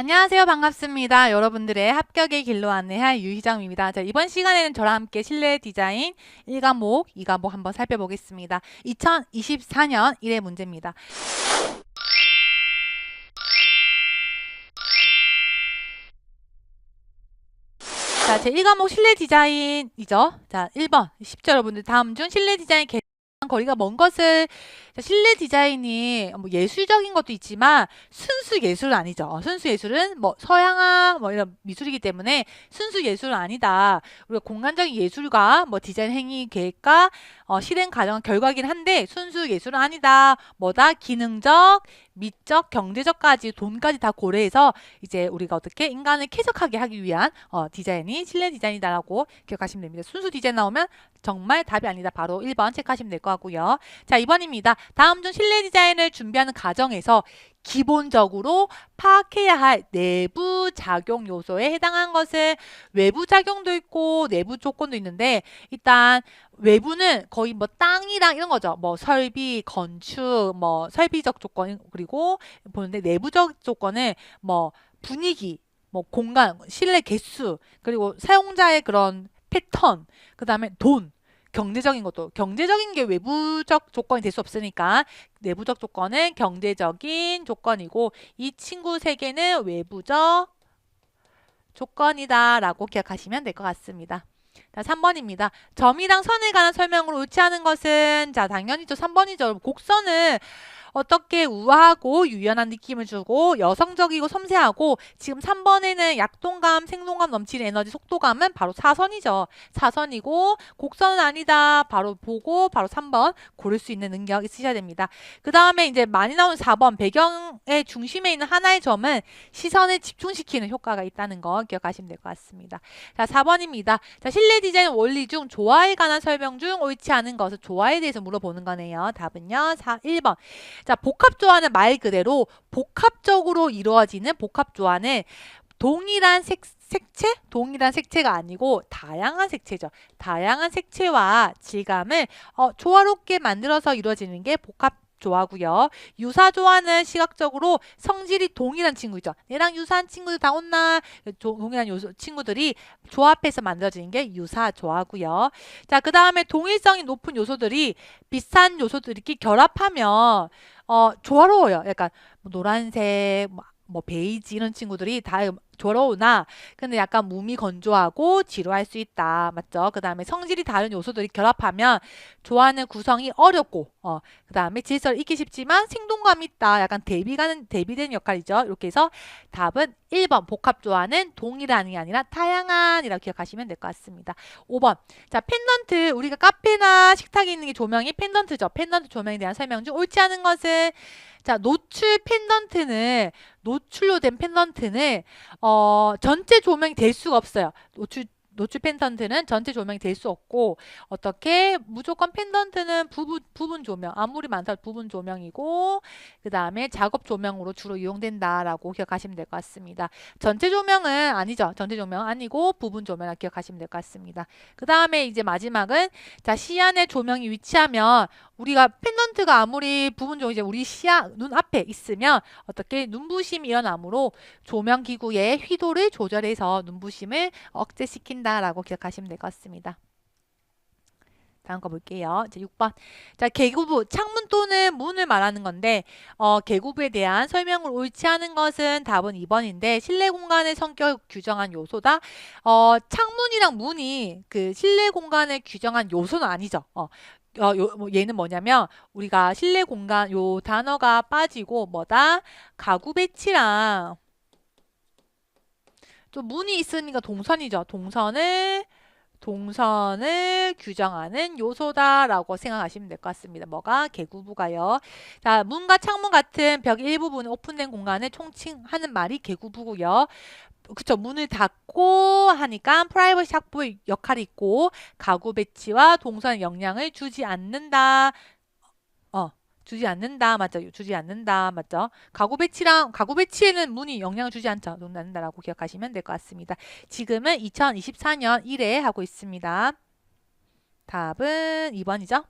안녕하세요. 반갑습니다. 여러분들의 합격의 길로 안내할 유희정입니다. 자, 이번 시간에는 저랑 함께 실내 디자인 1과목, 2과목 한번 살펴보겠습니다. 2024년 1회 문제입니다. 자, 제 1과목 실내 디자인이죠. 자, 1번. 쉽죠, 여러분들. 다음 중 실내 디자인 개 거리가 먼 것을 자, 실내 디자인이 뭐 예술적인 것도 있지만 순수 예술은 아니죠. 순수 예술은 뭐 서양화 뭐 이런 미술이기 때문에 순수 예술은 아니다. 우리가 공간적인 예술과 뭐 디자인 행위 계획과 어, 실행 과정 결과긴 한데 순수 예술은 아니다. 뭐다 기능적, 미적, 경제적까지 돈까지 다 고려해서 이제 우리가 어떻게 인간을 쾌적하게 하기 위한 어, 디자인이 실내 디자인이다라고 기억하시면 됩니다. 순수 디자인 나오면 정말 답이 아니다. 바로 1번 체크하시면 될 것 같고요. 자, 2번입니다. 다음 중 실내 디자인을 준비하는 과정에서 기본적으로 파악해야 할 내부 작용 요소에 해당한 것은 외부 작용도 있고 내부 조건도 있는데 일단 외부는 거의 뭐 땅이랑 이런 거죠. 뭐 설비, 건축, 뭐 설비적 조건 그리고 보는데 내부적 조건은 뭐 분위기, 뭐 공간, 실내 개수, 그리고 사용자의 그런 패턴, 그 다음에 돈, 경제적인 것도 경제적인 게 외부적 조건이 될 수 없으니까 내부적 조건은 경제적인 조건이고 이 친구 세 개는 외부적 조건이다 라고 기억하시면 될 것 같습니다. 자, 3번입니다. 점이랑 선에 관한 설명으로 않은 것은 자, 당연히 죠. 3번이죠. 곡선은 어떻게 우아하고 유연한 느낌을 주고 여성적이고 섬세하고 지금 3번에는 약동감, 생동감 넘치는 에너지 속도감은 바로 사선이죠. 사선이고 곡선은 아니다. 바로 보고 바로 3번 고를 수 있는 능력 있으셔야 됩니다. 그 다음에 이제 많이 나오는 4번 배경의 중심에 있는 하나의 점은 시선을 집중시키는 효과가 있다는 거 기억하시면 될 것 같습니다. 자, 4번입니다. 자, 실내 디자인 원리 중 조화에 관한 설명 중 옳지 않은 것을 조화에 대해서 물어보는 거네요. 답은요. 4, 1번. 자, 복합 조화는 말 그대로 복합적으로 이루어지는 복합 조화는 동일한 색, 색채? 동일한 색채가 아니고 다양한 색채죠. 다양한 색채와 질감을 어, 조화롭게 만들어서 이루어지는 게 복합 조화고요. 유사 조화는 시각적으로 성질이 동일한 친구죠. 얘랑 유사한 친구들 다 온나 조- 동일한 요소, 친구들이 조합해서 만들어지는 게 유사 조화고요. 자, 그 다음에 동일성이 높은 요소들이 비슷한 요소들이 결합하면 어, 조화로워요. 약간 뭐 노란색, 뭐, 뭐 베이지 이런 친구들이 다 조화로우나 근데 약간 몸이 건조하고 지루할 수 있다. 맞죠? 그 다음에 성질이 다른 요소들이 결합하면 좋아하는 구성이 어렵고 어, 그 다음에 질서를 잊기 쉽지만 생동감 있다. 약간 대비가는 대비되는 역할이죠. 이렇게 해서 답은 1번 복합 조화는 동일한이 아니라 다양한이라고 기억하시면 될 것 같습니다. 5번 자 펜던트 우리가 카페나 식탁에 있는 게 조명이 펜던트죠. 펜던트 조명에 대한 설명 중 옳지 않은 것은 자 노출 펜던트는 노출로 된 펜던트는 어 전체 조명이 될 수가 없어요. 노출 노출 펜던트는 전체 조명이 될 수 없고 어떻게 무조건 펜던트는 부분 부분 조명 아무리 많다도 부분 조명이고 그 다음에 작업 조명으로 주로 이용된다라고 기억하시면 될 것 같습니다. 전체 조명은 아니죠. 전체 조명 아니고 부분 조명을 기억하시면 될 것 같습니다. 그 다음에 이제 마지막은 자 시안에 조명이 위치하면 우리가 펜던트가 아무리 부분 조명 이제 우리 시야 눈 앞에 있으면 어떻게 눈부심이 일어나므로 조명 기구의 휘도를 조절해서 눈부심을 억제시킨다 라고 기억하시면 될 것 같습니다. 다음 거 볼게요. 이제 6번. 자, 개구부, 창문 또는 문을 말하는 건데, 어, 개구부에 대한 설명을 옳지 않은 것은 답은 2번인데, 실내 공간의 성격 규정한 요소다. 어, 창문이랑 문이 그 실내 공간을 규정한 요소는 아니죠. 어, 어, 요, 뭐 얘는 뭐냐면, 우리가 실내 공간, 요 단어가 빠지고, 뭐다? 가구 배치랑, 또 문이 있으니까 동선이죠. 동선을 동선을 규정하는 요소다라고 생각하시면 될 것 같습니다. 뭐가 개구부가요. 자, 문과 창문 같은 벽 일부분에 오픈된 공간을 총칭하는 말이 개구부고요. 그쵸. 문을 닫고 하니까 프라이버시 확보의 역할이 있고 가구 배치와 동선 영향을 주지 않는다. 어. 주지 않는다 맞죠? 주지 않는다 맞죠? 가구 배치랑 가구 배치에는 문이 영향을 주지 않죠. 않는다라고 기억하시면 될 것 같습니다. 지금은 2024년 1회 하고 있습니다. 답은 2번이죠.